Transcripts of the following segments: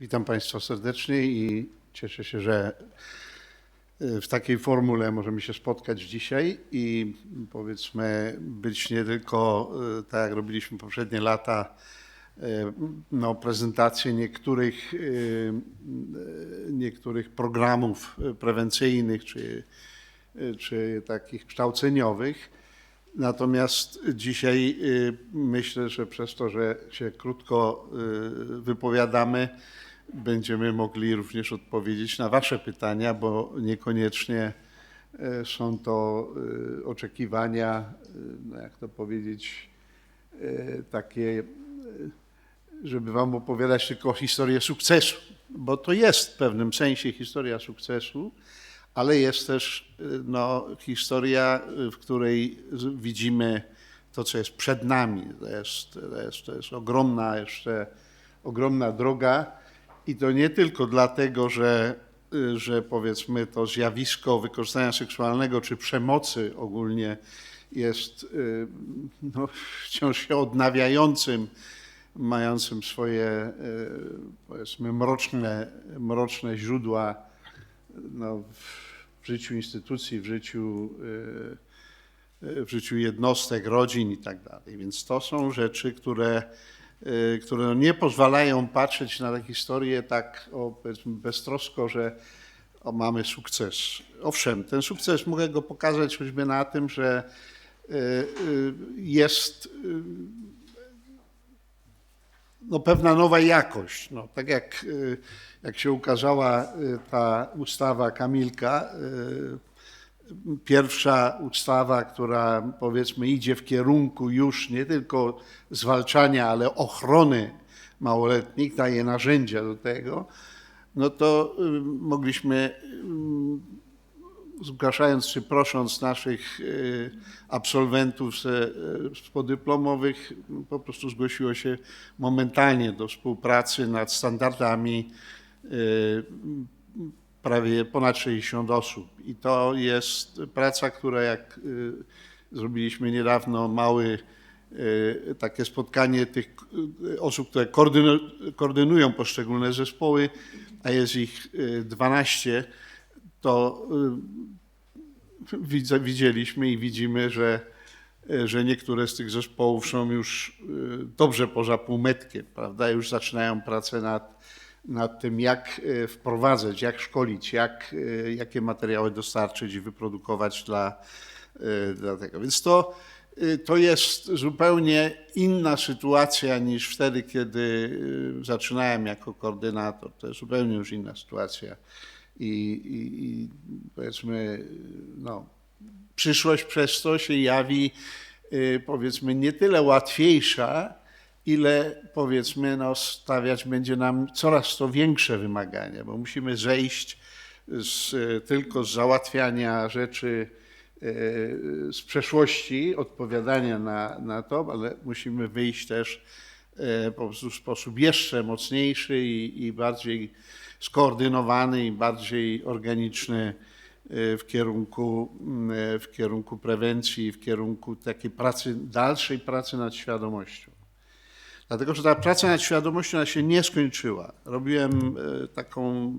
Witam Państwa serdecznie i cieszę się, że y, w takiej formule możemy się spotkać dzisiaj i powiedzmy być nie tylko y, tak jak robiliśmy poprzednie lata, y, no, prezentacje niektórych, niektórych programów prewencyjnych czy, czy takich kształceniowych. Natomiast dzisiaj y, myślę, że przez to, że się krótko y, wypowiadamy, będziemy mogli również odpowiedzieć na Wasze pytania, bo niekoniecznie y, są to oczekiwania, no jak to powiedzieć, takie, żeby Wam opowiadać tylko historię sukcesu, bo to jest w pewnym sensie historia sukcesu, ale jest też y, no, historia, y, w której widzimy to, co jest przed nami. To jest, to jest, to jest ogromna jeszcze, ogromna droga i to nie tylko dlatego, że, y, że powiedzmy to zjawisko wykorzystania seksualnego czy przemocy ogólnie jest no, wciąż się odnawiającym, mającym swoje powiedzmy mroczne, mroczne źródła no, w życiu instytucji, w życiu, y, y, w życiu jednostek, rodzin i tak dalej. Więc to są rzeczy, które, y, które no nie pozwalają patrzeć na tę historię tak o, beztrosko, że o, mamy sukces. Owszem, ten sukces mogę go pokazać choćby na tym, że jest no, pewna nowa jakość. No, tak jak, y, jak się ukazała y, ta ustawa Kamilka, y, pierwsza ustawa, która powiedzmy idzie w kierunku już nie tylko zwalczania, ale ochrony małoletnich, daje narzędzia do tego, no to mogliśmy zgłaszając czy prosząc naszych y, absolwentów z podyplomowych, po prostu zgłosiło się momentalnie do współpracy nad standardami y, prawie ponad 60 osób. I to jest praca, która jak zrobiliśmy niedawno mały takie spotkanie tych osób, które koordynu- koordynują poszczególne zespoły, a jest ich y, 12, to y, widzieliśmy i widzimy, że, że niektóre z tych zespołów są już y, dobrze poza półmetkiem, prawda? Już zaczynają pracę nad, nad tym, jak y, wprowadzać, jak szkolić, jak, jakie materiały dostarczyć i wyprodukować dla, dla tego. Więc to, to jest zupełnie inna sytuacja niż wtedy, kiedy zaczynałem jako koordynator. To jest zupełnie już inna sytuacja. I, i, i powiedzmy, no, przyszłość przez to się jawi, y, powiedzmy, nie tyle łatwiejsza, ile powiedzmy, no, stawiać będzie nam coraz to większe wymagania, bo musimy zejść z, y, tylko z załatwiania rzeczy y, z przeszłości, odpowiadania na, na to, ale musimy wyjść też po prostu w sposób jeszcze mocniejszy i, i bardziej skoordynowany i bardziej organiczny y, w kierunku, y, w kierunku prewencji, w kierunku takiej pracy, dalszej pracy nad świadomością. Dlatego, że ta praca nad świadomością ona się nie skończyła. Robiłem e, taką,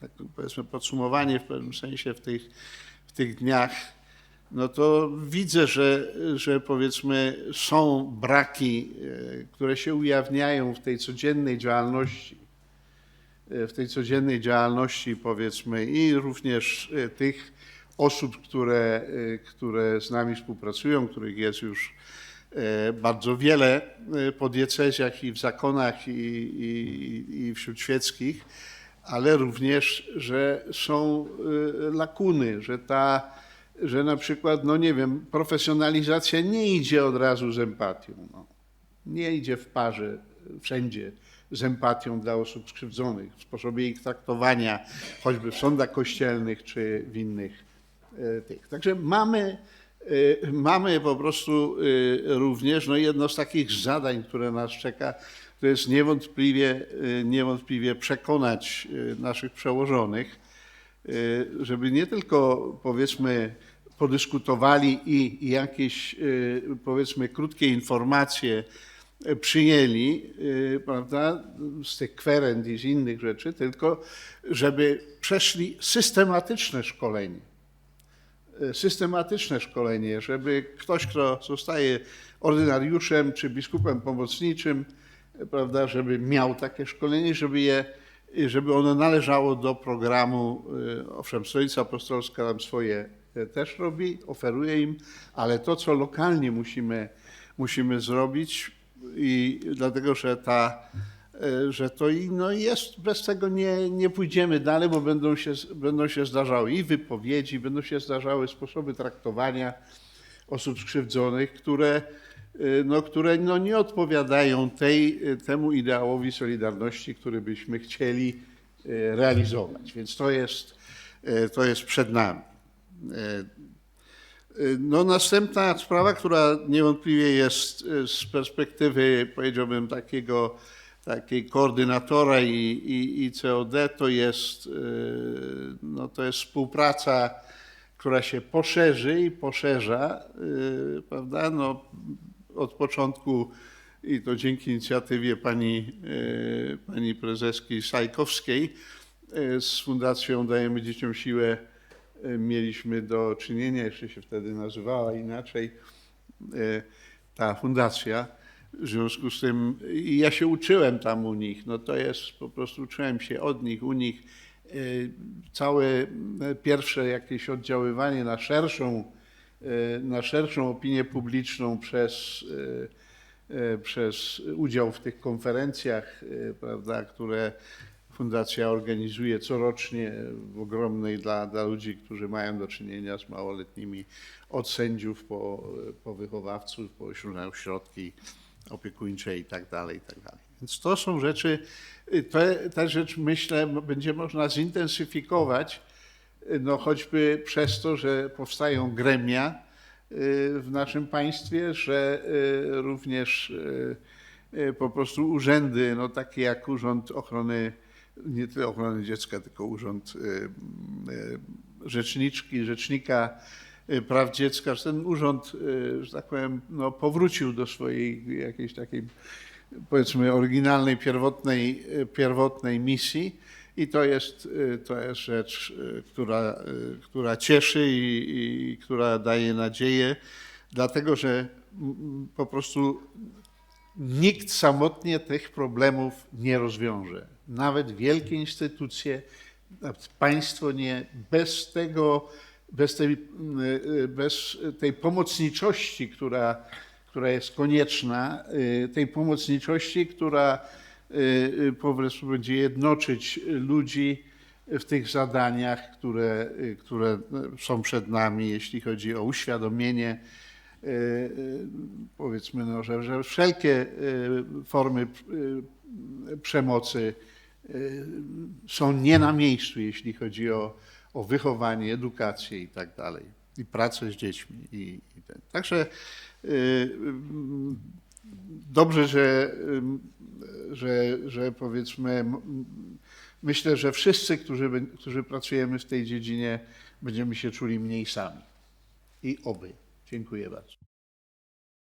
tak powiedzmy, podsumowanie w pewnym sensie w tych, w tych dniach. No to widzę, że, że powiedzmy są braki, e, które się ujawniają w tej codziennej działalności. E, W tej codziennej działalności powiedzmy i również e, tych osób, które, które z nami współpracują, których jest już bardzo wiele po diecezjach i w zakonach i, i, i wśród świeckich, ale również, że są lakuny, że ta, że na przykład, no nie wiem, profesjonalizacja nie idzie od razu z empatią. No. Nie idzie w parze wszędzie z empatią dla osób skrzywdzonych, w sposobie ich traktowania, choćby w sądach kościelnych czy w innych e, tych. Także mamy, e, mamy po prostu e, również no jedno z takich zadań, które nas czeka, to jest niewątpliwie, niewątpliwie przekonać naszych przełożonych, żeby nie tylko powiedzmy podyskutowali i jakieś e, powiedzmy krótkie informacje przyjęli, y, prawda, z tych kwerend i z innych rzeczy, tylko żeby przeszli systematyczne szkolenie. Systematyczne szkolenie, żeby ktoś, kto zostaje ordynariuszem czy biskupem pomocniczym, prawda, żeby miał takie szkolenie, żeby je żeby ono należało do programu. y, Owszem, Stolica Apostolska tam swoje y, też robi, oferuje im, ale to, co lokalnie musimy, musimy zrobić, i dlatego, że ta, y, że to i no jest, bez tego nie, nie pójdziemy dalej, bo będą się, będą się zdarzały i wypowiedzi, będą się zdarzały sposoby traktowania osób skrzywdzonych, które, no, które no, nie odpowiadają tej, y, temu ideałowi Solidarności, który byśmy chcieli y, realizować. Więc to jest, y, to jest przed nami. Y, y, No, następna sprawa, która niewątpliwie jest y, z perspektywy, powiedziałbym, takiego, takiej koordynatora i, i, i COD, to jest, y, no, to jest współpraca która się poszerzy i poszerza, prawda? No, od początku i to dzięki inicjatywie pani, yy, pani prezeski Sajkowskiej yy, z Fundacją Dajemy Dzieciom Siłę yy, mieliśmy do czynienia, jeszcze się wtedy nazywała inaczej ta fundacja. W związku z tym ja się uczyłem tam u nich, no to jest po prostu uczyłem się od nich, u nich całe pierwsze jakieś oddziaływanie na szerszą, na szerszą opinię publiczną przez, y, y, przez udział w tych konferencjach, y, prawda, które Fundacja organizuje corocznie w ogromnej dla, dla ludzi, którzy mają do czynienia z małoletnimi, od sędziów po, po wychowawców, po ośrodki opiekuńcze i tak dalej, i tak dalej. Więc to są rzeczy, y, te, te rzecz myślę będzie można zintensyfikować, y, no choćby przez to, że powstają gremia y, w naszym państwie, że y, również y, po prostu urzędy, no takie jak Urząd Ochrony, nie tyle Ochrony Dziecka, tylko Urząd Rzeczniczki, Rzecznika Praw Dziecka, że ten urząd, że tak powiem, no, powrócił do swojej jakiejś takiej powiedzmy oryginalnej, pierwotnej, pierwotnej misji i to jest, y, to jest rzecz, y, która, y, która cieszy i, i która daje nadzieję, dlatego że po prostu nikt samotnie tych problemów nie rozwiąże. Nawet wielkie instytucje, państwo nie, bez tego, bez tej, bez tej pomocniczości, która, która jest konieczna, tej pomocniczości, która po prostu będzie jednoczyć ludzi w tych zadaniach, które, y, które są przed nami, jeśli chodzi o uświadomienie, y, y, powiedzmy, no, że, że wszelkie y, formy y, przemocy y, są nie na miejscu, jeśli chodzi o, o wychowanie, edukację i tak dalej, i pracę z dziećmi. I, i. Także y, y, dobrze, że, że, że powiedzmy, myślę, że wszyscy, którzy, którzy pracujemy w tej dziedzinie, będziemy się czuli mniej sami. I oby. Dziękuję bardzo.